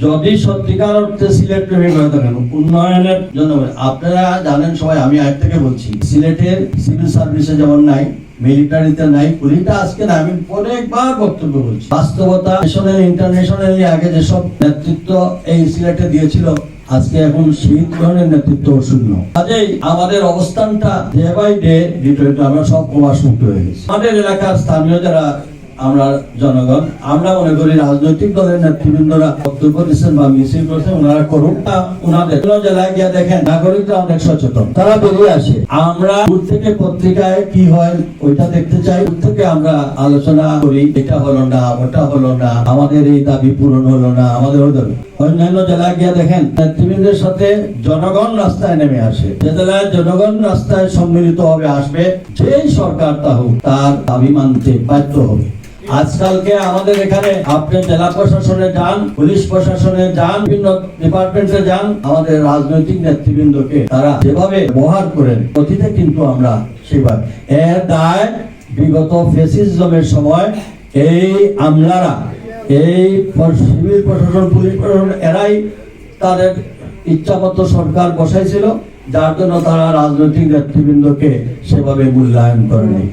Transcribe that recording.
যদি সত্যিকার অর্থে সিলেট প্রেমিক হয়ে থাকেন উন্নয়নের জন্য আপনারা জানেন সবাই, আমি আগ থেকে বলছি, সিলেটের সিভিল সার্ভিসে যেমন নাই মিলিটারিতে নাই পুলিশটা আজকে না আমি অনেকবার বক্তব্য বলছি। বাস্তবতা ন্যাশনাল ইন্টারন্যাশনালি আগে যেসব নেতৃত্ব এই সিলেটে দিয়েছিল, আজকে এখন সেই ধরনের নেতৃত্ব শূন্য। কাজেই আমাদের অবস্থানটা ডে বাই ডে আমরা সব প্রবাস মুক্ত হয়ে গেছি। আমাদের এলাকার স্থানীয় যারা আমরা জনগণ, আমরা মনে করি রাজনৈতিক দলের নেতৃবৃন্দরা বক্তব্য দিচ্ছেন বা মিছিল করছেন, ওনারা করুক তা ওনাদের জেলায় গিয়ে দেখেন, নাগরিকরা অনেক সচেতন। তারা বেরিয়ে আসে। আমরা দূর থেকে পত্রিকায় কি হয় ওইটা দেখতে চাই। দূর থেকে আমরা আলোচনা করি, এটা হলো না, ওটা হলো না, আমাদের এই দাবি পূরণ হলো না, আমাদের ওই দাবি অন্যান্য জেলায় গিয়ে দেখেন, নেতৃবৃন্দের সাথে জনগণ রাস্তায় নেমে আসে। যে জেলায় জনগণ রাস্তায় সম্মিলিত হবে আসবে, যেই সরকার তা হোক, তার দাবি মানতে বাধ্য হবে। আজকালকে আমাদের এখানে আপনি জেলা প্রশাসনে যান, পুলিশ প্রশাসনে যান, বিভিন্ন ডিপার্টমেন্টে যান, আমাদের রাজনৈতিক নেতৃবৃন্দকে তারা যেভাবে ব্যবহার করেন, অতীতে কিন্তু আমরা সেভাবে। এর দায় বিগত ফেসিজমের সময়, এই আমলারা, এই সিভিল প্রশাসন, পুলিশ প্রশাসন, এরাই তাদের ইচ্ছামতো সরকার বসাইছিল, যার জন্য তারা রাজনৈতিক নেতৃবৃন্দকে সেভাবে মূল্যায়ন করেনি।